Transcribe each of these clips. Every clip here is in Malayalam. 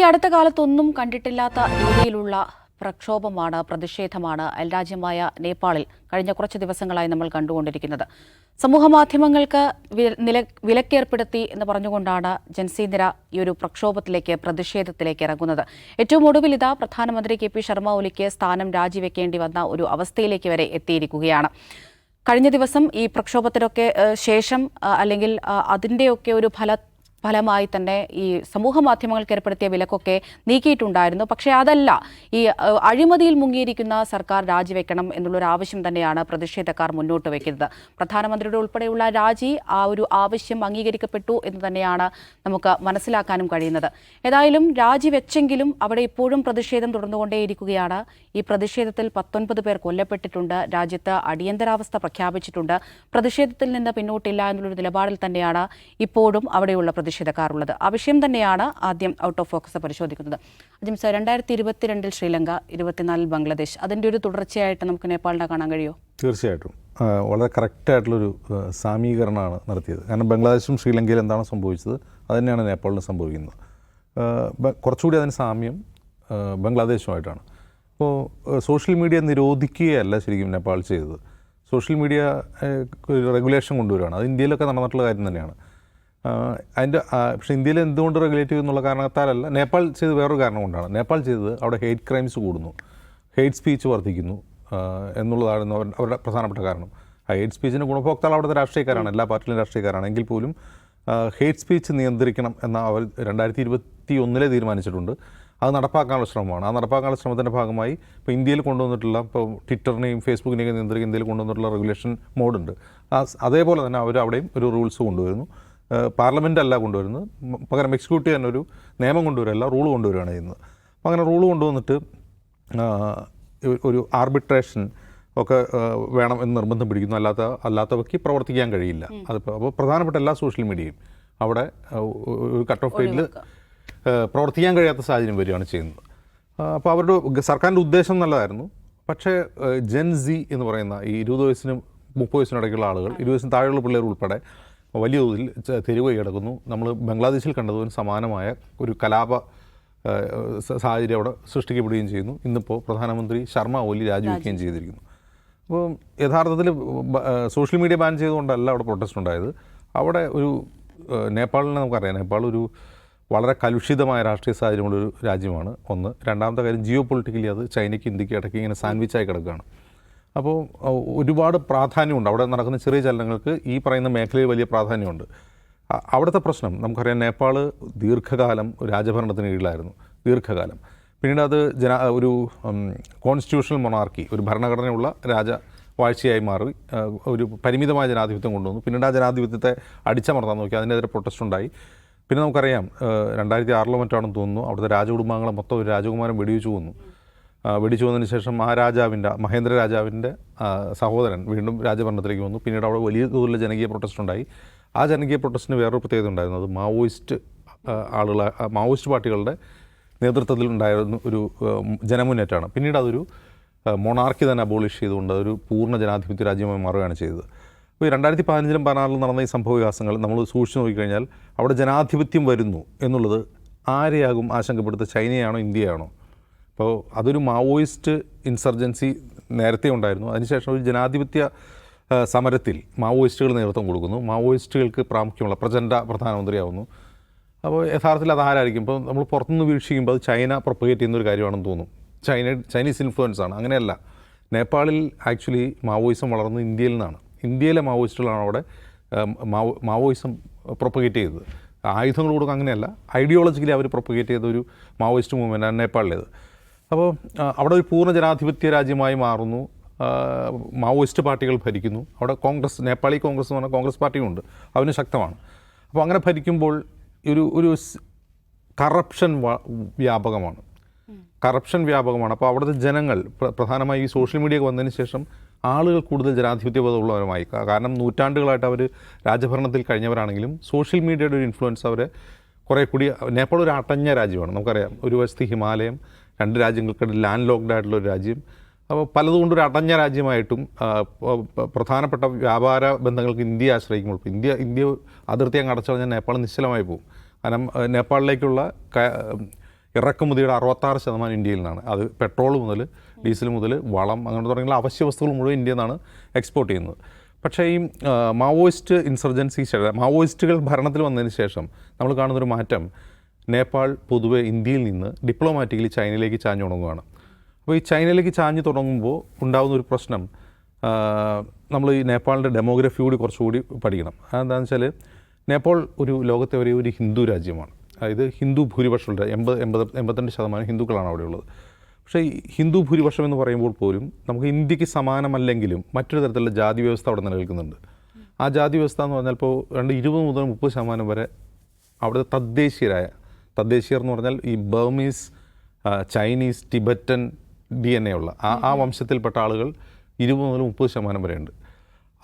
ഈ അടുത്ത കാലത്തൊന്നും കണ്ടിട്ടില്ലാത്ത രീതിയിലുള്ള പ്രക്ഷോഭമാണ് പ്രതിഷേധമാണ് അയൽരാജ്യമായ നേപ്പാളിൽ കഴിഞ്ഞ കുറച്ച് ദിവസങ്ങളായി നമ്മൾ കണ്ടുകൊണ്ടിരിക്കുന്നത്. സമൂഹ മാധ്യമങ്ങൾക്ക് വി- നില വിലക്കേർപ്പെടുത്തി എന്ന് പറഞ്ഞുകൊണ്ടാണ് ജൻസീന്ദ്ര ഈ ഒരു പ്രക്ഷോഭത്തിലേക്ക് പ്രതിഷേധത്തിലേക്ക് ഇറങ്ങുന്നത്. ഏറ്റവും ഒടുവിൽ ഇതാ പ്രധാനമന്ത്രി കെ പി ശർമ്മ ഒലിക്ക് സ്ഥാനം രാജിവെക്കേണ്ടി വന്ന ഒരു അവസ്ഥയിലേക്ക് വരെ എത്തിയിരിക്കുകയാണ്. കഴിഞ്ഞ ദിവസം ഈ പ്രക്ഷോഭത്തിനൊക്കെ ശേഷം അല്ലെങ്കിൽ അതിന്റെയൊക്കെ ഒരു ഫല ഫലമായി തന്നെ ഈ സമൂഹ മാധ്യമങ്ങൾക്ക് ഏർപ്പെടുത്തിയ വിലക്കൊക്കെ നീക്കിയിട്ടുണ്ടായിരുന്നു. പക്ഷേ അതല്ല ഈ അഴിമതിയിൽ മുങ്ങിയിരിക്കുന്ന സർക്കാർ രാജിവെക്കണം എന്നുള്ളൊരു ആവശ്യം തന്നെയാണ് പ്രതിഷേധക്കാർ മുന്നോട്ട് വയ്ക്കുന്നത് പ്രധാനമന്ത്രിയുടെ ഉൾപ്പെടെയുള്ള രാജി ആ ഒരു ആവശ്യം അംഗീകരിക്കപ്പെട്ടു എന്ന് തന്നെയാണ് നമുക്ക് മനസ്സിലാക്കാനും കഴിയുന്നത്. ഏതായാലും രാജിവെച്ചെങ്കിലും അവിടെ ഇപ്പോഴും പ്രതിഷേധം തുടർന്നുകൊണ്ടേയിരിക്കുകയാണ്. ഈ പ്രതിഷേധത്തിൽ പത്തൊൻപത് പേർ കൊല്ലപ്പെട്ടിട്ടുണ്ട്. രാജ്യത്ത് അടിയന്തരാവസ്ഥ പ്രഖ്യാപിച്ചിട്ടുണ്ട്. പ്രതിഷേധത്തിൽ നിന്ന് പിന്നോട്ടില്ല എന്നുള്ളൊരു നിലപാടിൽ തന്നെയാണ് ഇപ്പോഴും അവിടെയുള്ള പ്രതിഷേധക്കാർ ഉള്ളത് ആ വിഷയം തന്നെയാണ് ആദ്യം ഔട്ട് ഓഫ് ഫോക്കസ് പരിശോധിക്കുന്നത്. അജിം സർ രണ്ടായിരത്തി ഇരുപത്തിരണ്ടിൽ ശ്രീലങ്ക ഇരുപത്തിനാലിൽ ബംഗ്ലാദേശ് അതിന്റെ ഒരു തുടർച്ചയായിട്ട് നമുക്ക് നേപ്പാളിനെ കാണാൻ കഴിയുമോ? തീർച്ചയായിട്ടും. വളരെ കറക്റ്റായിട്ടുള്ളൊരു സാമീകരണമാണ് നടത്തിയത്. കാരണം ബംഗ്ലാദേശും ശ്രീലങ്കയിൽ എന്താണ് സംഭവിച്ചത്? അത് തന്നെയാണ് നേപ്പാളിലും സംഭവിക്കുന്നത്. കുറച്ചുകൂടി അതിന് സാമ്യം ബംഗ്ലാദേശുമായിട്ടാണ്. ഇപ്പോൾ സോഷ്യൽ മീഡിയ നിരോധിക്കുകയല്ല ശരിക്കും നേപ്പാൾ ചെയ്തത്. സോഷ്യൽ മീഡിയ റെഗുലേഷൻ കൊണ്ടുവരികയാണ്. അത് ഇന്ത്യയിലൊക്കെ നടന്നിട്ടുള്ള കാര്യം തന്നെയാണ്. അതിന്റെ പക്ഷേ ഇന്ത്യയിൽ എന്തുകൊണ്ട് റെഗുലേറ്റ് ചെയ്യുന്നുള്ള കാരണത്താലല്ല നേപ്പാൾ ചെയ്ത് വേറൊരു കാരണം കൊണ്ടാണ്. നേപ്പാൾ ചെയ്തത് അവിടെ ഹെയ്റ്റ് ക്രൈംസ് കൂടുന്നു. ഹെയ്റ്റ് സ്പീച്ച് വർദ്ധിക്കുന്നു എന്നുള്ളതാണ് അവരുടെ പ്രധാനപ്പെട്ട കാരണം. ആ ഹെയ്റ്റ് സ്പീച്ചിന് ഗുണഭോക്താക്കൾ അവിടുത്തെ രാഷ്ട്രീയക്കാരാണ് എല്ലാ പാർട്ടിയിലും രാഷ്ട്രീയക്കാരാണ്. എങ്കിൽ പോലും ഹെയ്റ്റ് സ്പീച്ച് നിയന്ത്രിക്കണം എന്ന അവർ രണ്ടായിരത്തി ഇരുപത്തി ഒന്നിലെ തീരുമാനിച്ചിട്ടുണ്ട്. അത് നടപ്പാക്കാനുള്ള ശ്രമമാണ്. ആ നടപ്പാക്കാനുള്ള ശ്രമത്തിന്റെ ഭാഗമായി ഇപ്പോൾ ഇന്ത്യയിൽ കൊണ്ടുവന്നിട്ടുള്ള ഇപ്പോൾ ട്വിറ്ററിനെയും ഫേസ്ബുക്കിനെയും നിയന്ത്രിക്കുന്ന ഇന്ത്യയിൽ കൊണ്ടുവന്നിട്ടുള്ള റെഗുലേഷൻ മോഡുണ്ട് അതേപോലെ തന്നെ അവർ അവിടെയും ഒരു റൂൾസ് കൊണ്ടുവരുന്നു. പാർലമെന്റ് അല്ല കൊണ്ടുവരുന്നത്. പകരം എക്സിക്യൂട്ടീവ് തന്നെ ഒരു നിയമം കൊണ്ടുവരല്ല റൂൾ കൊണ്ടുവരികയാണ് ചെയ്യുന്നത്. അപ്പോൾ അങ്ങനെ റൂൾ കൊണ്ടുവന്നിട്ട് ഒരു- ആർബിട്രേഷൻ ഒക്കെ വേണം എന്ന് നിർബന്ധം പിടിക്കുന്നു. അല്ലാത്ത അല്ലാത്തവയ്ക്ക് പ്രവർത്തിക്കാൻ കഴിയില്ല. അതിപ്പോൾ അപ്പോൾ പ്രധാനപ്പെട്ട എല്ലാ സോഷ്യൽ മീഡിയയും അവിടെ ഒരു കട്ട് ഓഫ് റേറ്റിൽ പ്രവർത്തിക്കാൻ കഴിയാത്ത സാഹചര്യം വരികയാണ് ചെയ്യുന്നത്. അപ്പോൾ അവരുടെ സർക്കാരിന്റെ ഉദ്ദേശം നല്ലതായിരുന്നു. പക്ഷേ ജെൻ സി എന്ന് പറയുന്ന ഈ ഇരുപത് വയസ്സിനും മുപ്പത് വയസ്സിനും ഇടയ്ക്കുള്ള ആളുകൾ ഇരുപത് വയസ്സിന് താഴെയുള്ള പിള്ളേർ ഉൾപ്പെടെ വലിയ തോതിൽ തെരുവ് കിടക്കുന്നു. നമ്മൾ ബംഗ്ലാദേശിൽ കണ്ടതുപോലെ സമാനമായ ഒരു കലാപ സാഹചര്യം അവിടെ സൃഷ്ടിക്കപ്പെടുകയും ചെയ്യുന്നു. ഇന്നിപ്പോൾ പ്രധാനമന്ത്രി ശർമ്മ ഒലി രാജിവെക്കുകയും ചെയ്തിരിക്കുന്നു. അപ്പോൾ യഥാർത്ഥത്തിൽ സോഷ്യൽ മീഡിയ ബാൻ ചെയ്തുകൊണ്ടല്ല അവിടെ പ്രൊട്ടസ്റ്റ് ഉണ്ടായത്. അവിടെ ഒരു നേപ്പാളിനെ നമുക്കറിയാം. നേപ്പാൾ ഒരു വളരെ കലുഷിതമായ രാഷ്ട്രീയ സാഹചര്യമുള്ളൊരു രാജ്യമാണ്. ഒന്ന്. രണ്ടാമത്തെ കാര്യം ജിയോ പൊളിറ്റിക്കലി അത് ചൈനയ്ക്ക് ഇന്ത്യയ്ക്ക് ഇടയ്ക്ക് ഇങ്ങനെ സാൻഡ്വിച്ചായി കിടക്കുകയാണ്. അപ്പോൾ ഒരുപാട് പ്രാധാന്യമുണ്ട്. അവിടെ നടക്കുന്ന ചെറിയ ചലനങ്ങൾക്ക് ഈ പറയുന്ന മേഖലയിൽ വലിയ പ്രാധാന്യമുണ്ട്. അവിടുത്തെ പ്രശ്നം നമുക്കറിയാം നേപ്പാൾ ദീർഘകാലം രാജഭരണത്തിന് കീഴിലായിരുന്നു. ദീർഘകാലം. പിന്നീട് അത് ജന ഒരു കോൺസ്റ്റിറ്റ്യൂഷണൽ മൊണാർക്കി ഒരു ഭരണഘടനയുള്ള രാജ വാഴ്ചയായി മാറി. ഒരു പരിമിതമായ ജനാധിപത്യം കൊണ്ടുവന്നു. പിന്നീട് ആ ജനാധിപത്യത്തെ അടിച്ചമർത്താൻ നോക്കി അതിനെതിരെ പ്രൊട്ടസ്റ്റ് ഉണ്ടായി. പിന്നെ നമുക്കറിയാം രണ്ടായിരത്തി ആറിലോ മറ്റാണെന്ന് തോന്നുന്നു അവിടുത്തെ രാജകുടുംബാംഗങ്ങളെ മൊത്തം ഒരു രാജകുമാരൻ വെടിവെച്ച് കൊന്നു. വെടിച്ചു വന്നതിന് ശേഷം ആ രാജാവിന്റെ മഹേന്ദ്ര രാജാവിന്റെ സഹോദരൻ വീണ്ടും രാജഭരണത്തിലേക്ക് വന്നു. പിന്നീട് അവിടെ വലിയ തോതിലുള്ള ജനകീയ പ്രൊട്ടസ്റ്റ് ഉണ്ടായി. ആ ജനകീയ പ്രൊട്ടസ്റ്റിന് വേറൊരു പ്രത്യേകത ഉണ്ടായിരുന്നു. അത് മാവോയിസ്റ്റ് ആളുകൾ മാവോയിസ്റ്റ് പാർട്ടികളുടെ നേതൃത്വത്തിൽ ഉണ്ടായിരുന്ന ഒരു ജനമുന്നേറ്റമാണ്. പിന്നീട് അതൊരു മൊണാർക്കി തന്നെ അബോളിഷ് ചെയ്തുകൊണ്ട് അതൊരു പൂർണ ജനാധിപത്യ രാജ്യമായി മാറുകയാണ് ചെയ്തത്. അപ്പോൾ ഈ രണ്ടായിരത്തി പതിനഞ്ചിലും പതിനാറിലും നടന്ന ഈ സംഭവ വികാസങ്ങൾ നമ്മൾ സൂക്ഷിച്ചു നോക്കിക്കഴിഞ്ഞാൽ അവിടെ ജനാധിപത്യം വരുന്നു എന്നുള്ളത് ആരെയാകും ആശങ്കപ്പെടുത്തുക? ചൈനയാണോ ഇന്ത്യയാണോ? അപ്പോൾ അതൊരു മാവോയിസ്റ്റ് ഇൻസർജൻസി നേരത്തെ ഉണ്ടായിരുന്നു. അതിനുശേഷം ഒരു ജനാധിപത്യ സമരത്തിൽ മാവോയിസ്റ്റുകൾ നേതൃത്വം കൊടുക്കുന്നു. മാവോയിസ്റ്റുകൾക്ക് പ്രാമുഖ്യമുള്ള പ്രചണ്ഡ പ്രധാനമന്ത്രിയാവുന്നു. അപ്പോൾ യഥാർത്ഥത്തിൽ അത് ആരായിരിക്കും ഇപ്പോൾ നമ്മൾ പുറത്തുനിന്ന് വീക്ഷിക്കുമ്പോൾ അത് ചൈന പ്രൊപ്പഗേറ്റ് ചെയ്യുന്ന ഒരു കാര്യമാണെന്ന് തോന്നും. ചൈന ചൈനീസ് ഇൻഫ്ലുവൻസ് ആണ്. അങ്ങനെയല്ല. നേപ്പാളിൽ ആക്ച്വലി മാവോയിസം വളർന്നത് ഇന്ത്യയിൽ നിന്നാണ്. ഇന്ത്യയിലെ മാവോയിസ്റ്റുകളാണ് അവിടെ മാവോ മാവോയിസം പ്രൊപ്പഗേറ്റ് ചെയ്തത്. ആയുധങ്ങൾ കൊടുക്കുക അങ്ങനെയല്ല. ഐഡിയോളജിക്കലി അവർ പ്രൊപ്പഗേറ്റ് ചെയ്ത ഒരു മാവോയിസ്റ്റ് മൂവ്മെന്റാണ് നേപ്പാളിലേത്. അപ്പോൾ അവിടെ ഒരു പൂർണ ജനാധിപത്യ രാജ്യമായി മാറുന്നു. മാവോയിസ്റ്റ് പാർട്ടികൾ ഭരിക്കുന്നു. അവിടെ കോൺഗ്രസ് നേപ്പാളി കോൺഗ്രസ് എന്ന് പറഞ്ഞാൽ കോൺഗ്രസ് പാർട്ടിയുണ്ട് അവന് ശക്തമാണ്. അപ്പോൾ അങ്ങനെ ഭരിക്കുമ്പോൾ ഒരു ഒരു കറപ്ഷൻ വ്യാപകമാണ്. കറപ്ഷൻ വ്യാപകമാണ്. അപ്പോൾ അവിടുത്തെ ജനങ്ങൾ പ്രധാനമായും ഈ സോഷ്യൽ മീഡിയ വന്നതിന് ശേഷം ആളുകൾ കൂടുതൽ ജനാധിപത്യബോധമുള്ളവരുമായി. കാരണം നൂറ്റാണ്ടുകളായിട്ട് അവർ രാജഭരണത്തിൽ കഴിഞ്ഞവരാണെങ്കിലും സോഷ്യൽ മീഡിയയുടെ ഒരു ഇൻഫ്ലുവൻസ് അവരെ കുറേ കൂടി നേപ്പാൾ ഒരു അടഞ്ഞ രാജ്യമാണ്. നമുക്കറിയാം. ഒരു വശത്ത് ഹിമാലയം രണ്ട് രാജ്യങ്ങൾക്കിടയിൽ ലാൻഡ് ലോക്ക്ഡ് ആയിട്ടുള്ള ഒരു രാജ്യം. അപ്പോൾ പലതുകൊണ്ട് ഒരു അടഞ്ഞ രാജ്യമായിട്ടും പ്രധാനപ്പെട്ട വ്യാപാര ബന്ധങ്ങൾക്ക് ഇന്ത്യ ആശ്രയിക്കുമ്പോൾ ഇന്ത്യ ഇന്ത്യ അതിർത്തി അങ്ങ് അടച്ചു കഴിഞ്ഞാൽ നേപ്പാൾ നിശ്ചലമായി പോകും. കാരണം നേപ്പാളിലേക്കുള്ള ഇറക്കുമതിയുടെ അറുപത്താറ് ശതമാനം ഇന്ത്യയിൽ നിന്നാണ്. അത് പെട്രോൾ മുതൽ ഡീസൽ മുതൽ വളം അങ്ങനെ തുടങ്ങിയുള്ള അവശ്യ വസ്തുക്കൾ മുഴുവൻ ഇന്ത്യയിൽ നിന്നാണ് എക്സ്പോർട്ട് ചെയ്യുന്നത്. പക്ഷേ ഈ മാവോയിസ്റ്റ് ഇൻസർജൻസി മാവോയിസ്റ്റുകൾ ഭരണത്തിൽ വന്നതിന് ശേഷം നമ്മൾ കാണുന്നൊരു മാറ്റം നേപ്പാൾ പൊതുവെ ഇന്ത്യയിൽ നിന്ന് ഡിപ്ലോമാറ്റിക്കലി ചൈനയിലേക്ക് ചാഞ്ഞു തുടങ്ങുകയാണ് അപ്പോൾ ഈ ചൈനയിലേക്ക് ചാഞ്ഞു തുടങ്ങുമ്പോൾ ഉണ്ടാകുന്ന ഒരു പ്രശ്നം നമ്മൾ ഈ നേപ്പാളിന്റെ ഡെമോഗ്രഫി കൂടി കുറച്ചുകൂടി പഠിക്കണം. അതെന്താണെന്ന് വെച്ചാൽ നേപ്പാൾ ഒരു ലോകത്തെ ഒരേ ഒരു ഹിന്ദു രാജ്യമാണ്. അതായത് ഹിന്ദു ഭൂരിപക്ഷമുണ്ട് എൺപത് എൺപത് എൺപത്തിരണ്ട് ശതമാനം ഹിന്ദുക്കളാണ് അവിടെയുള്ളത് പക്ഷേ ഈ ഹിന്ദു ഭൂരിപക്ഷം എന്ന് പറയുമ്പോൾ പോലും നമുക്ക് ഇന്ത്യയ്ക്ക് സമാനമല്ലെങ്കിലും മറ്റൊരു തരത്തിലുള്ള ജാതി വ്യവസ്ഥ അവിടെ നിലനിൽക്കുന്നുണ്ട്. ആ ജാതി വ്യവസ്ഥ എന്ന് പറഞ്ഞാൽ ഇപ്പോൾ രണ്ട് ഇരുപത് മുതൽ മുപ്പത് ശതമാനം വരെ അവിടുത്തെ തദ്ദേശീയരായ തദ്ദേശീയർ എന്ന് പറഞ്ഞാൽ ഈ Burmese Chinese Tibetan D N A ഉള്ള ആ ആ വംശത്തിൽപ്പെട്ട ആളുകൾ ഇരുപത് മുതൽ മുപ്പത് ശതമാനം വരെയുണ്ട്.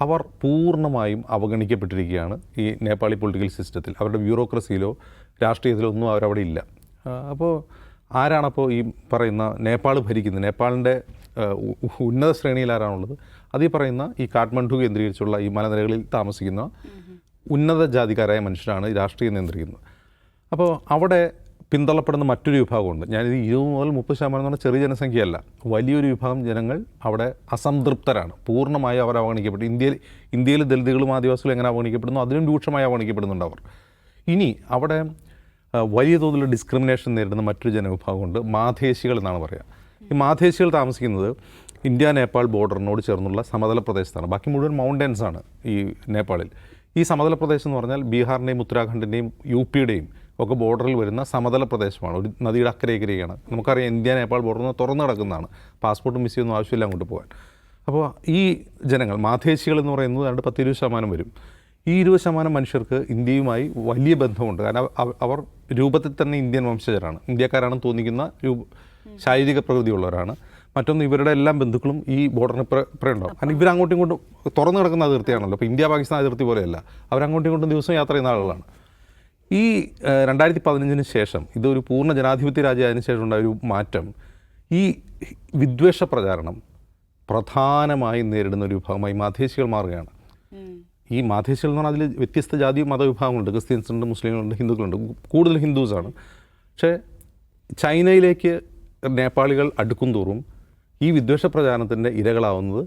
അവർ പൂർണമായും അവഗണിക്കപ്പെട്ടിരിക്കുകയാണ് ഈ നേപ്പാളി പൊളിറ്റിക്കൽ സിസ്റ്റത്തിൽ. അവരുടെ ബ്യൂറോക്രസിയിലോ രാഷ്ട്രീയത്തിലോ ഒന്നും അവരവിടെ ഇല്ല. അപ്പോൾ ആരാണപ്പോൾ ഈ പറയുന്ന നേപ്പാൾ ഭരിക്കുന്നത്? നേപ്പാളിന്റെ ഉന്നത ശ്രേണിയിൽ ആരാണുള്ളത്? അത് ഈ പറയുന്ന ഈ കാഠ്മണ്ഡു കേന്ദ്രീകരിച്ചുള്ള ഈ മലനിരകളിൽ താമസിക്കുന്ന ഉന്നത ജാതിക്കാരായ മനുഷ്യരാണ് രാഷ്ട്രീയം നിയന്ത്രിക്കുന്നത്. അപ്പോൾ അവിടെ പിന്തള്ളപ്പെടുന്ന മറ്റൊരു വിഭാഗമുണ്ട്. ഞാനിത് ഇരുപത് മുതൽ മുപ്പത് ശതമാനം എന്ന് പറഞ്ഞാൽ ചെറിയ ജനസംഖ്യയല്ല. വലിയൊരു വിഭാഗം ജനങ്ങൾ അവിടെ അസംതൃപ്തരാണ്. പൂർണമായും അവർ അവഗണിക്കപ്പെട്ടു. ഇന്ത്യയിൽ ഇന്ത്യയിൽ ദളിതുകളും ആദിവാസികളും എങ്ങനെ അവഗണിക്കപ്പെടുന്നു? അതിലും രൂക്ഷമായി അവഗണിക്കപ്പെടുന്നുണ്ട് അവർ. ഇനി അവിടെ വലിയ തോതിൽ ഡിസ്ക്രിമിനേഷൻ നേരിടുന്ന മറ്റൊരു ജനവിഭാഗമുണ്ട്. മാധേശികൾ എന്നാണ് പറയുക. ഈ മാധേശികൾ താമസിക്കുന്നത് ഇന്ത്യ നേപ്പാൾ ബോർഡറിനോട് ചേർന്നുള്ള സമതല പ്രദേശത്താണ്. ബാക്കി മുഴുവൻ മൗണ്ടൻസ് ആണ് ഈ നേപ്പാളിൽ. ഈ സമതല പ്രദേശം എന്ന് പറഞ്ഞാൽ ബീഹാറിന്റെയും ഉത്തരാഖണ്ഡിന്റെയും യു പിയുടെയും ഒക്കെ ബോർഡറിൽ വരുന്ന സമതല പ്രദേശമാണ്. ഒരു നദിയുടെ അക്കരയ്ക്കരയാണ് നമുക്കറിയാം ഇന്ത്യ നേപ്പാൾ ബോർഡർ തുറന്നു കിടക്കുന്നതാണ് പാസ്പോർട്ടും വിസയൊന്നും ആവശ്യമില്ല അങ്ങോട്ട് പോകാൻ. അപ്പോൾ ഈ ജനങ്ങൾ മാധേശികൾ എന്ന് പറയുന്നത് രണ്ട് പത്തിരുപത് ശതമാനം വരും. ഈ ഇരുപത് ശതമാനം മനുഷ്യർക്ക് ഇന്ത്യയുമായി വലിയ ബന്ധമുണ്ട്. കാരണം അവർ രൂപത്തിൽ തന്നെ ഇന്ത്യൻ വംശജരാണ്. ഇന്ത്യക്കാരാണെന്ന് തോന്നിക്കുന്ന രൂപ ശാരീരിക പ്രകൃതിയുള്ളവരാണ്. മറ്റൊന്ന് ഇവരുടെ എല്ലാ ബന്ധുക്കളും ഈ ബോർഡറിന് ഉണ്ടാവും കാരണം ഇവരങ്ങോട്ടും ഇങ്ങോട്ടും തുറന്നു കിടക്കുന്ന അതിർത്തിയാണല്ലോ. അപ്പോൾ ഇന്ത്യ പാകിസ്ഥാൻ അതിർത്തി പോലെയല്ല. അവരങ്ങോട്ടും ഇങ്ങോട്ടും ദിവസം യാത്ര ചെയ്യുന്ന ആളുകളാണ്. ഈ രണ്ടായിരത്തി പതിനഞ്ചിന് ശേഷം ഇതൊരു പൂർണ ജനാധിപത്യ രാജ്യമായതിനു ശേഷം ഉണ്ടായ ഒരു മാറ്റം ഈ വിദ്വേഷ പ്രചാരണം പ്രധാനമായി നേരിടുന്ന ഒരു വിഭാഗമായി മാധേശികൾ മാറുകയാണ്. ഈ മാധേശികൾ എന്ന് പറഞ്ഞാൽ അതിൽ വ്യത്യസ്ത ജാതി മതവിഭാഗങ്ങളുണ്ട്. ക്രിസ്ത്യൻസ് ഉണ്ട് മുസ്ലിങ്ങളുണ്ട് ഹിന്ദുക്കളുണ്ട്. കൂടുതൽ ഹിന്ദുസാണ്. പക്ഷേ ചൈനയിലേക്ക് നേപ്പാളികൾ അടുക്കും തോറും ഈ വിദ്വേഷ പ്രചാരണത്തിന്റെ ഇരകളാവുന്നത്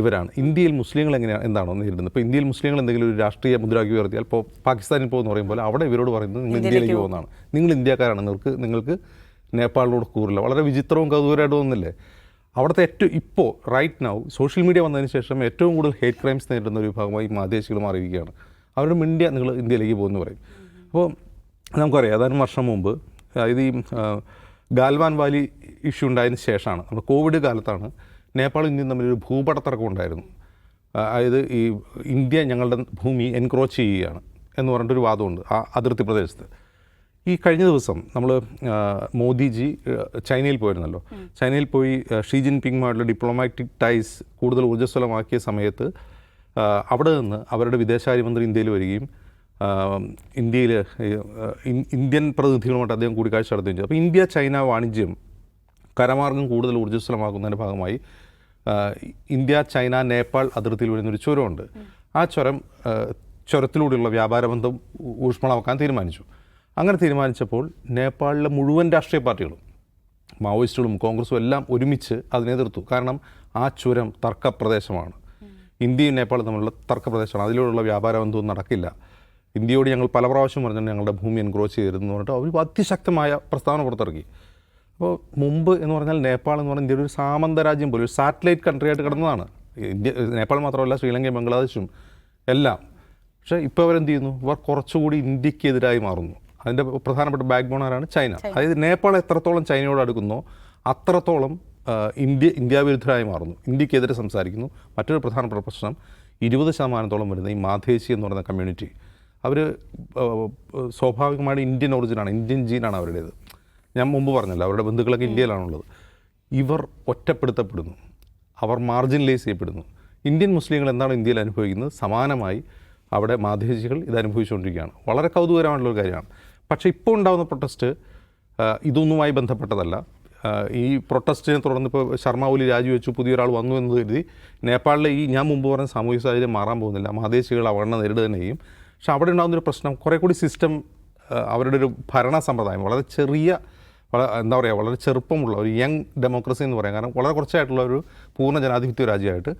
ഇവരാണ്. ഇന്ത്യയിൽ മുസ്ലിങ്ങൾ എങ്ങനെയാണ് എന്താണോ നേരിടുന്നത്? ഇപ്പോൾ ഇന്ത്യയിൽ മുസ്ലിങ്ങൾ എന്തെങ്കിലും ഒരു രാഷ്ട്രീയ മുദ്രാക്കി ഉയർത്തിയാൽ ഇപ്പോൾ പാകിസ്ഥാനിൽ പോകുന്ന പറയും പോലെ അവിടെ ഇവരോട് പറയുന്നത് നിങ്ങൾ ഇന്ത്യയിലേക്ക് പോകുന്നതാണ്. നിങ്ങൾ ഇന്ത്യക്കാരാണ്. നിങ്ങൾക്ക് നിങ്ങൾക്ക് നേപ്പാളിനോട് കൂറില്ല. വളരെ വിചിത്രവും കൗതുകരമായിട്ട് തോന്നുന്നില്ലേ? അവിടുത്തെ ഏറ്റവും ഇപ്പോൾ റൈറ്റ് നൗ സോഷ്യൽ മീഡിയ വന്നതിന് ശേഷം ഏറ്റവും കൂടുതൽ ഹേറ്റ് ക്രൈംസ് നേരിടുന്ന ഒരു വിഭാഗമായി മാദേശികൾ മാറിയിരിക്കുകയാണ്. അവരുടെ ഇന്ത്യ നിങ്ങൾ ഇന്ത്യയിലേക്ക് പോകുന്നു പറയും. അപ്പോൾ നമുക്കറിയാം ഏതാനും വർഷം മുമ്പ് അതായത് ഈ ഗാൽവാൻ വാലി ഇഷ്യൂ ഉണ്ടായതിന് ശേഷമാണ്. നമ്മുടെ കോവിഡ് കാലത്താണ് നേപ്പാളും ഇന്ത്യയും തമ്മിലൊരു ഭൂപടത്തർക്കം ഉണ്ടായിരുന്നു. അതായത് ഈ ഇന്ത്യ ഞങ്ങളുടെ ഭൂമി എൻക്രോച്ച് ചെയ്യുകയാണ് എന്ന് പറഞ്ഞിട്ടൊരു വാദമുണ്ട് ആ അതിർത്തി പ്രദേശത്ത്. ഈ കഴിഞ്ഞ ദിവസം നമ്മൾ മോദിജി ചൈനയിൽ പോയിരുന്നല്ലോ. ചൈനയിൽ പോയി ഷീ ജിൻപിങ്ങുമായിട്ടുള്ള ഡിപ്ലോമാറ്റിക് ടൈസ് കൂടുതൽ ഊർജസ്വലമാക്കിയ സമയത്ത് അവിടെ നിന്ന് അവരുടെ വിദേശകാര്യമന്ത്രി ഇന്ത്യയിൽ വരികയും ഇന്ത്യയിൽ ഇന്ത്യൻ പ്രതിനിധികളുമായിട്ട് അദ്ദേഹം കൂടിക്കാഴ്ച നടത്തുകയും ചെയ്തു. അപ്പോൾ ഇന്ത്യ ചൈന വാണിജ്യം കരമാർഗം കൂടുതൽ ഊർജസ്വലമാക്കുന്നതിന്റെ ഭാഗമായി ഇന്ത്യ ചൈന നേപ്പാൾ അതിർത്തിയിൽ വരുന്നൊരു ചുരമുണ്ട്. ആ ചുരം ചുരത്തിലൂടെയുള്ള വ്യാപാര ബന്ധം ഊഷ്മളമാക്കാൻ തീരുമാനിച്ചു. അങ്ങനെ തീരുമാനിച്ചപ്പോൾ നേപ്പാളിലെ മുഴുവൻ രാഷ്ട്രീയ പാർട്ടികളും മാവോയിസ്റ്റുകളും കോൺഗ്രസും എല്ലാം ഒരുമിച്ച് അതിനെ എതിർത്തു. കാരണം ആ ചുരം തർക്കപ്രദേശമാണ്. ഇന്ത്യയും നേപ്പാളും തമ്മിലുള്ള തർക്കപ്രദേശമാണ്. അതിലൂടെയുള്ള വ്യാപാര ബന്ധവും നടക്കില്ല. ഇന്ത്യയോട് ഞങ്ങൾ പല പ്രാവശ്യം പറഞ്ഞു ഞങ്ങളുടെ ഭൂമി എൻക്രോച്ച് ചെയ്തിരുന്നു പറഞ്ഞിട്ട് അവർ അതിശക്തമായ പ്രസ്താവന പുറത്തിറക്കി. അപ്പോൾ മുമ്പ് എന്ന് പറഞ്ഞാൽ നേപ്പാൾ എന്ന് പറഞ്ഞാൽ ഇന്ത്യയുടെ ഒരു സാമന്ത രാജ്യം പോലെ ഒരു സാറ്റലൈറ്റ് കൺട്രി ആയിട്ട് കിടന്നതാണ്. ഇന്ത്യ നേപ്പാൾ മാത്രമല്ല ശ്രീലങ്കയും ബംഗ്ലാദേശും എല്ലാം. പക്ഷേ ഇപ്പോൾ അവരെന്ത് ചെയ്യുന്നു? അവർ കുറച്ചുകൂടി ഇന്ത്യക്കെതിരായി മാറുന്നു. അതിന്റെ പ്രധാനപ്പെട്ട ബാക്ക് ബോൺ ആരാണ്? ചൈന. അതായത് നേപ്പാൾ എത്രത്തോളം ചൈനയോട് അടുക്കുന്നോ അത്രത്തോളം ഇന്ത്യ ഇന്ത്യ ഇന്ത്യാവിരുദ്ധരായി മാറുന്നു. ഇന്ത്യക്കെതിരെ സംസാരിക്കുന്നു. മറ്റൊരു പ്രധാനപ്പെട്ട പ്രശ്നം ഇരുപത് ശതമാനത്തോളം വരുന്ന ഈ മാധേശി എന്ന് പറയുന്ന കമ്മ്യൂണിറ്റി അവർ സ്വാഭാവികമായിട്ട് ഇന്ത്യൻ ഒറിജിനാണ് ഇന്ത്യൻ ജീനാണ് അവരുടേത്. ഞാൻ മുമ്പ് പറഞ്ഞല്ലോ അവരുടെ ബന്ധുക്കളൊക്കെ ഇന്ത്യയിലാണുള്ളത്. ഇവർ ഒറ്റപ്പെടുത്തപ്പെടുന്നു. അവർ മാർജിനലൈസ് ചെയ്യപ്പെടുന്നു. ഇന്ത്യൻ മുസ്ലിങ്ങൾ എന്താണ് ഇന്ത്യയിൽ അനുഭവിക്കുന്നത്? സമാനമായി അവിടെ മാധേശികൾ ഇത് അനുഭവിച്ചുകൊണ്ടിരിക്കുകയാണ്. വളരെ കൗതുകരമായിട്ടുള്ള ഒരു കാര്യമാണ്. പക്ഷേ ഇപ്പോൾ ഉണ്ടാകുന്ന പ്രൊട്ടസ്റ്റ് ഇതൊന്നുമായി ബന്ധപ്പെട്ടതല്ല. ഈ പ്രൊട്ടസ്റ്റിനെ തുടർന്ന് ഇപ്പോൾ ശർമ്മ ഒലി രാജിവെച്ചു പുതിയൊരാൾ വന്നു എന്ന് കരുതി നേപ്പാളിലെ ഈ ഞാൻ മുമ്പ് പറഞ്ഞ സാമൂഹിക സാഹചര്യം മാറാൻ പോകുന്നില്ല. മാദേശികൾ അവണ്ണ നേരിടുക തന്നെ ചെയ്യും. പക്ഷെ അവിടെ ഉണ്ടാകുന്നൊരു പ്രശ്നം കുറേ കൂടി സിസ്റ്റം അവരുടെ ഒരു ഭരണ സമ്പ്രദായം വളരെ ചെറിയ വളരെ എന്താ പറയുക വളരെ ചെറുപ്പമുള്ള ഒരു യങ് ഡെമോക്രസി എന്ന് പറയാം. കാരണം വളരെ കുറച്ചായിട്ടുള്ള ഒരു പൂർണ ജനാധിപത്യ രാജ്യമായിട്ട്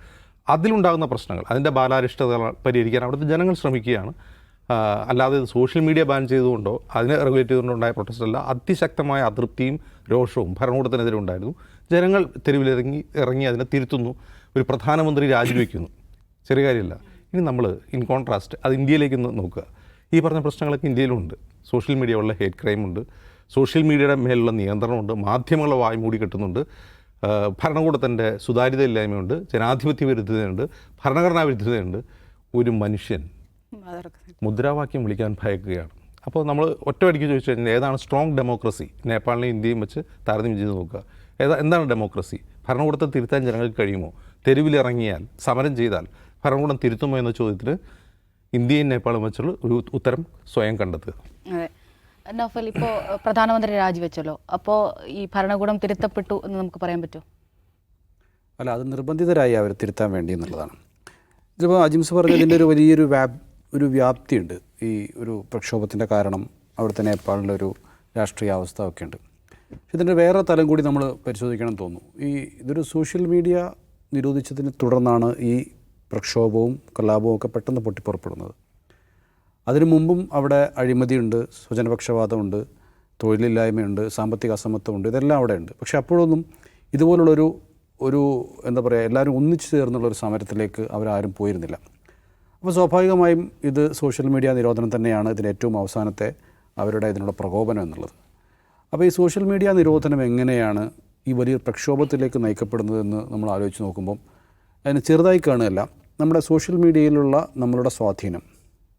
അതിലുണ്ടാകുന്ന പ്രശ്നങ്ങൾ അതിന്റെ ബാലാരിഷ്ടത പരിഹരിക്കാൻ അവിടുത്തെ ജനങ്ങൾ ശ്രമിക്കുകയാണ്. അല്ലാതെ സോഷ്യൽ മീഡിയ ബാൻ ചെയ്തുകൊണ്ടോ അതിനെ റെഗുലേറ്റ് ചെയ്തുകൊണ്ടോ ഉണ്ടായ പ്രൊട്ടസ്റ്റ് അല്ല അതിശക്തമായ അതൃപ്തിയും രോഷവും ഭരണകൂടത്തിനെതിരെ ഉണ്ടായിരുന്നു. ജനങ്ങൾ തെരുവിലിറങ്ങി ഇറങ്ങി അതിനെ തിരുത്തുന്നു ഒരു പ്രധാനമന്ത്രി രാജിവെക്കുന്നു. ചെറിയ കാര്യമില്ല. ഇനി നമ്മൾ ഇൻ കോൺട്രാസ്റ്റ് അത് ഇന്ത്യയിലേക്ക് നോക്കുക. ഈ പറഞ്ഞ പ്രശ്നങ്ങളൊക്കെ ഇന്ത്യയിലുണ്ട്. സോഷ്യൽ മീഡിയ ഉള്ള ഹേറ്റ് ക്രൈം ഉണ്ട്. സോഷ്യൽ മീഡിയയുടെ മേലുള്ള നിയന്ത്രണമുണ്ട് മാധ്യമങ്ങളെ വായി മൂടി കെട്ടുന്നുണ്ട് ഭരണകൂടത്തിന്റെ സുതാര്യതയില്ലായ്മയുണ്ട് ജനാധിപത്യ വിരുദ്ധതയുണ്ട് ഭരണഘടനാ വിരുദ്ധതയുണ്ട്. ഒരു മനുഷ്യൻ മുദ്രാവാക്യം വിളിക്കാൻ ഭയക്കുകയാണ്. അപ്പോൾ നമ്മൾ ഒറ്റയടിക്ക് ചോദിച്ചു കഴിഞ്ഞാൽ ഏതാണ് സ്ട്രോങ് ഡെമോക്രസി നേപ്പാളിനെയും ഇന്ത്യയും വെച്ച് താരതമ്യം ചെയ്ത് നോക്കുക. ഏതാ എന്താണ് ഡെമോക്രസി ഭരണകൂടത്തെ തിരുത്താൻ ജനങ്ങൾക്ക് കഴിയുമോ? തെരുവിലിറങ്ങിയാൽ സമരം ചെയ്താൽ ഭരണകൂടം തിരുത്തുമോ എന്ന ചോദ്യത്തിന് ഇന്ത്യയും നേപ്പാളും വെച്ചുള്ള ഒരു ഉത്തരം സ്വയം കണ്ടെത്തുക. നൗഫൽ ഇപ്പോൾ പ്രധാനമന്ത്രി രാജിവെച്ചല്ലോ. അപ്പോൾ ഈ ഭരണകൂടം തിരുത്തപ്പെട്ടു എന്ന് നമുക്ക് പറയാൻ പറ്റുമോ അല്ല അത് നിർബന്ധിതരായി അവർ തിരുത്താൻ വേണ്ടി എന്നുള്ളതാണ്. ഇതിപ്പോൾ അജിംസ് പറഞ്ഞതിന്റെ ഒരു വലിയൊരു വ്യാപ് ഒരു വ്യാപ്തിയുണ്ട്. ഈ ഒരു പ്രക്ഷോഭത്തിന്റെ കാരണം അവിടുത്തെ നേപ്പാളിലെ ഒരു രാഷ്ട്രീയ അവസ്ഥ ഒക്കെ ഉണ്ട് പക്ഷെ ഇതിന്റെ വേറെ തലം കൂടി നമ്മൾ പരിശോധിക്കണം തോന്നുന്നു. ഈ ഇതൊരു സോഷ്യൽ മീഡിയ നിരോധിച്ചതിനെ തുടർന്നാണ് ഈ പ്രക്ഷോഭവും കലാപവും ഒക്കെ പെട്ടെന്ന് പൊട്ടിപ്പുറപ്പെടുന്നത്. അതിനു മുമ്പും അവിടെ അഴിമതിയുണ്ട് സ്വജനപക്ഷപാതമുണ്ട് തൊഴിലില്ലായ്മയുണ്ട് സാമ്പത്തിക അസമത്വമുണ്ട് ഇതെല്ലാം അവിടെ ഉണ്ട് പക്ഷേ അപ്പോഴൊന്നും ഇതുപോലുള്ളൊരു ഒരു എന്താ പറയുക എല്ലാവരും ഒന്നിച്ചു ചേർന്നുള്ളൊരു സമരത്തിലേക്ക് അവരാരും പോയിരുന്നില്ല. അപ്പോൾ സ്വാഭാവികമായും ഇത് സോഷ്യൽ മീഡിയ നിരോധനം തന്നെയാണ് ഇതിന്റെ ഏറ്റവും അവസാനത്തെ അവരുടെ ഇതിനുള്ള പ്രകോപനം എന്നുള്ളത്. അപ്പോൾ ഈ സോഷ്യൽ മീഡിയ നിരോധനം എങ്ങനെയാണ് ഈ വലിയ പ്രക്ഷോഭത്തിലേക്ക് നയിക്കപ്പെടുന്നതെന്ന് നമ്മൾ ആലോചിച്ച് നോക്കുമ്പം അതിന് ചെറുതായി കാണുകയല്ല. നമ്മുടെ സോഷ്യൽ മീഡിയയിലുള്ള നമ്മളുടെ സ്വാധീനം.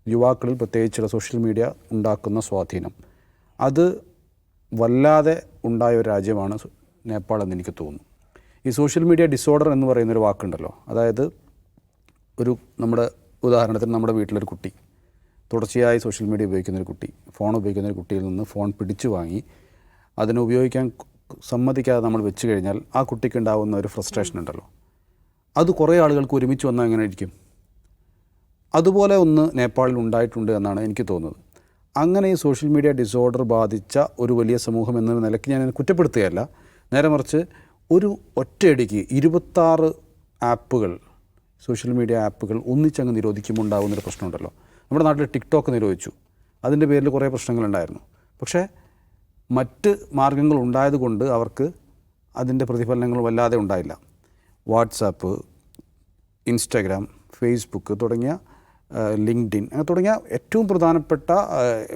യുവാക്കളിൽ പ്രത്യേകിച്ചുള്ള സോഷ്യൽ മീഡിയ ഉണ്ടാക്കുന്ന സ്വാധീനം. അത് വല്ലാതെ ഉണ്ടായ ഒരു രാജ്യമാണ് നേപ്പാൾ എന്ന് എനിക്ക് തോന്നുന്നു. ഈ സോഷ്യൽ മീഡിയ ഡിസോർഡർ എന്ന് പറയുന്നൊരു വാക്കുണ്ടല്ലോ. അതായത് ഒരു നമ്മുടെ ഉദാഹരണത്തിന് നമ്മുടെ വീട്ടിലൊരു കുട്ടി തുടർച്ചയായി സോഷ്യൽ മീഡിയ ഉപയോഗിക്കുന്ന ഒരു കുട്ടി ഫോൺ ഉപയോഗിക്കുന്ന ഒരു കുട്ടിയിൽ നിന്ന് ഫോൺ പിടിച്ചു വാങ്ങി അതിനെ ഉപയോഗിക്കാൻ സമ്മതിക്കാതെ നമ്മൾ വെച്ച് കഴിഞ്ഞാൽ ആ കുട്ടിക്ക് ഉണ്ടാകുന്ന ഒരു ഫ്രസ്ട്രേഷൻ ഉണ്ടല്ലോ. അത് കുറേ ആളുകൾക്ക് ഒരുമിച്ച് വന്നാൽ എങ്ങനെ ഇരിക്കും? അതുപോലെ ഒന്ന് നേപ്പാളിൽ ഉണ്ടായിട്ടുണ്ട് എന്നാണ് എനിക്ക് തോന്നുന്നത്. അങ്ങനെ ഈ സോഷ്യൽ മീഡിയ ഡിസോർഡർ ബാധിച്ച ഒരു വലിയ സമൂഹം എന്ന നിലയ്ക്ക് ഞാൻ കുറ്റപ്പെടുത്തുകയല്ല. നേരെ മറിച്ച് ഒരു ഒറ്റയടിക്ക് ഇരുപത്താറ് ആപ്പുകൾ സോഷ്യൽ മീഡിയ ആപ്പുകൾ ഒന്നിച്ചങ്ങ് നിരോധിക്കുമ്പോൾ ഉണ്ടാകുന്നൊരു പ്രശ്നമുണ്ടല്ലോ. നമ്മുടെ നാട്ടിൽ ടിക്ടോക്ക് നിരോധിച്ചു. അതിന്റെ പേരിൽ കുറേ പ്രശ്നങ്ങളുണ്ടായിരുന്നു. പക്ഷേ മറ്റ് മാർഗങ്ങൾ ഉണ്ടായതുകൊണ്ട് അവർക്ക് അതിന്റെ പ്രതിഫലനങ്ങൾ വല്ലാതെ ഉണ്ടായില്ല. വാട്സാപ്പ് ഇൻസ്റ്റാഗ്രാം ഫേസ്ബുക്ക് തുടങ്ങിയ ലിങ്ക്ഡിൻ തുടങ്ങിയ ഏറ്റവും പ്രധാനപ്പെട്ട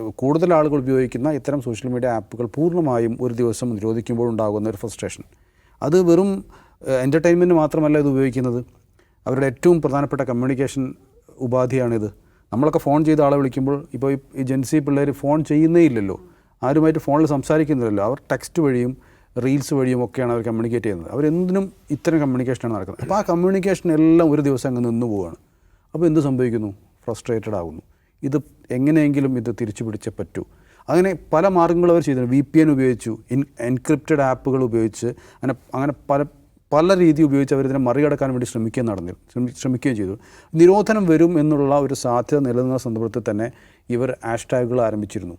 കൂടുതൽ ആളുകൾ ഉപയോഗിക്കുന്ന ഇത്തരം സോഷ്യൽ മീഡിയ ആപ്പുകൾ പൂർണമായും ഒരു ദിവസം നിരോധിക്കുമ്പോൾ ഉണ്ടാകുന്ന ഒരു ഫ്രസ്ട്രേഷൻ. അത് വെറും എന്റർടൈൻമെന്റ് മാത്രമല്ല ഇത് ഉപയോഗിക്കുന്നത്. അവരുടെ ഏറ്റവും പ്രധാനപ്പെട്ട കമ്മ്യൂണിക്കേഷൻ ഉപാധിയാണിത്. നമ്മളൊക്കെ ഫോൺ ചെയ്ത ആളെ വിളിക്കുമ്പോൾ ഇപ്പോൾ ഈ- ഈ ജെൻസി പിള്ളേർ ഫോൺ ചെയ്യുന്നേ ഇല്ലല്ലോ. ആരുമായിട്ട് ഫോണിൽ സംസാരിക്കുന്നില്ലല്ലോ. അവർ ടെക്സ്റ്റ് വഴിയും റീൽസ് വഴിയും ഒക്കെയാണ് അവർ കമ്മ്യൂണിക്കേറ്റ് ചെയ്യുന്നത്. അവരെന്തിനും ഇത്തരം കമ്മ്യൂണിക്കേഷനാണ് നടക്കുന്നത്. അപ്പോൾ ആ കമ്മ്യൂണിക്കേഷൻ എല്ലാം ഒരു ദിവസം അങ്ങ് നിന്ന് പോവുകയാണ് അപ്പോൾ എന്ത് സംഭവിക്കുന്നു? ഫ്രസ്ട്രേറ്റഡ് ആകുന്നു ഇത് എങ്ങനെയെങ്കിലും ഇത് തിരിച്ചു പിടിച്ചേ പറ്റൂ. അങ്ങനെ പല മാർഗങ്ങളും അവർ ചെയ്തിട്ടുണ്ട്. വി പി എൻ ഉപയോഗിച്ചു ഇൻ എൻക്രിപ്റ്റഡ് ആപ്പുകൾ ഉപയോഗിച്ച് അങ്ങനെ അങ്ങനെ പല പല രീതി ഉപയോഗിച്ച് അവർ ഇതിനെ മറികടക്കാൻ വേണ്ടി ശ്രമിക്കുകയും നടന്നു ശ്രമിക്കുകയും ചെയ്തു. നിരോധനം വരും എന്നുള്ള ഒരു സാധ്യത നിലനിന്ന സന്ദർഭത്തിൽ തന്നെ ഇവർ ഹാഷ്ടാഗുകൾ ആരംഭിച്ചിരുന്നു.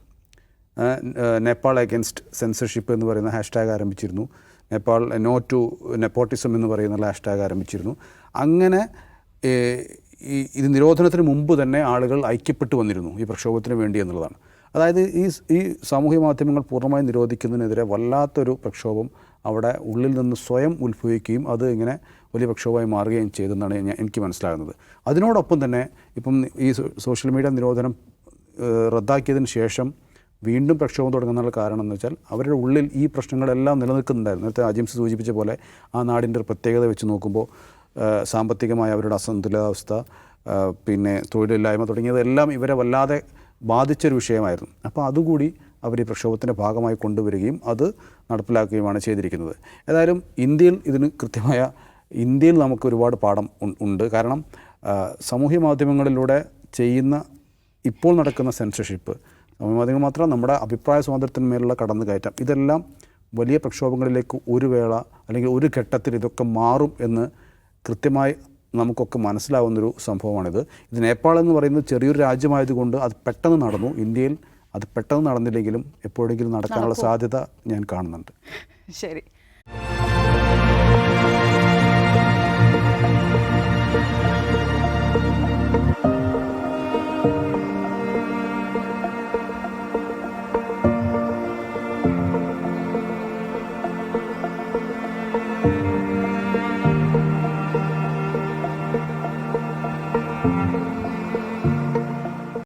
നേപ്പാൾ അഗെൻസ്റ്റ് സെൻസർഷിപ്പ് എന്ന് പറയുന്ന ഹാഷ്ടാഗ് ആരംഭിച്ചിരുന്നു. നേപ്പാൾ നോ ടു നെപ്പോട്ടിസം എന്ന് പറയുന്ന ഹാഷ്ടാഗ് ആരംഭിച്ചിരുന്നു. അങ്ങനെ ഈ ഇത് നിരോധനത്തിന് മുമ്പ് തന്നെ ആളുകൾ ഐക്യപ്പെട്ടു വന്നിരുന്നു ഈ പ്രക്ഷോഭത്തിന് വേണ്ടി എന്നുള്ളതാണ്. അതായത് ഈ ഈ സാമൂഹ്യ മാധ്യമങ്ങൾ പൂർണമായും നിരോധിക്കുന്നതിനെതിരെ വല്ലാത്തൊരു പ്രക്ഷോഭം അവിടെ ഉള്ളിൽ നിന്ന് സ്വയം ഉത്ഭവിക്കുകയും അത് ഇങ്ങനെ വലിയ പ്രക്ഷോഭമായി മാറുകയും ചെയ്തെന്നാണ് ഞാൻ എനിക്ക് മനസ്സിലാകുന്നത്. അതിനോടൊപ്പം തന്നെ ഇപ്പം ഈ സോഷ്യൽ മീഡിയ നിരോധനം റദ്ദാക്കിയതിന് ശേഷം വീണ്ടും പ്രക്ഷോഭം തുടങ്ങുന്നതിനുള്ള കാരണം എന്ന് വെച്ചാൽ അവരുടെ ഉള്ളിൽ ഈ പ്രശ്നങ്ങളെല്ലാം നിലനിൽക്കുന്നുണ്ടായിരുന്നു. നേരത്തെ അജിംസ് സൂചിപ്പിച്ച പോലെ ആ നാടിന്റെ പ്രത്യേകത വെച്ച് നോക്കുമ്പോൾ സാമ്പത്തികമായ അവരുടെ അസന്തുലിതാവസ്ഥ പിന്നെ തൊഴിലില്ലായ്മ തുടങ്ങിയതെല്ലാം ഇവരെ വല്ലാതെ ബാധിച്ചൊരു വിഷയമായിരുന്നു. അപ്പോൾ അതുകൂടി അവർ ഈ പ്രക്ഷോഭത്തിന്റെ ഭാഗമായി കൊണ്ടുവരികയും അത് നടപ്പിലാക്കുകയുമാണ് ചെയ്തിരിക്കുന്നത്. ഏതായാലും ഇന്ത്യയിൽ ഇതിന് കൃത്യമായ ഇന്ത്യയിൽ നമുക്ക് ഒരുപാട് പാഠം ഉണ്ട്. കാരണം സമൂഹ സാമൂഹ്യ മാധ്യമങ്ങളിലൂടെ ചെയ്യുന്ന ഇപ്പോൾ നടക്കുന്ന സെൻസർഷിപ്പ് സാമൂഹ്യ മാധ്യമങ്ങൾ മാത്രം നമ്മുടെ അഭിപ്രായ സ്വാതന്ത്ര്യത്തിന്മേലുള്ള കടന്നുകയറ്റം ഇതെല്ലാം വലിയ പ്രക്ഷോഭങ്ങളിലേക്ക് ഒരു വേള അല്ലെങ്കിൽ ഒരു ഘട്ടത്തിൽ ഇതൊക്കെ മാറും എന്ന് കൃത്യമായി നമുക്കൊക്കെ മനസ്സിലാവുന്നൊരു സംഭവമാണിത്. ഇത് നേപ്പാൾ എന്ന് പറയുന്നത് ചെറിയൊരു രാജ്യമായതുകൊണ്ട് അത് പെട്ടെന്ന് നടന്നു. ഇന്ത്യയിൽ അത് പെട്ടെന്ന് നടന്നില്ലെങ്കിലും എപ്പോഴെങ്കിലും നടക്കാനുള്ള സാധ്യത ഞാൻ കാണുന്നുണ്ട്. ശരി.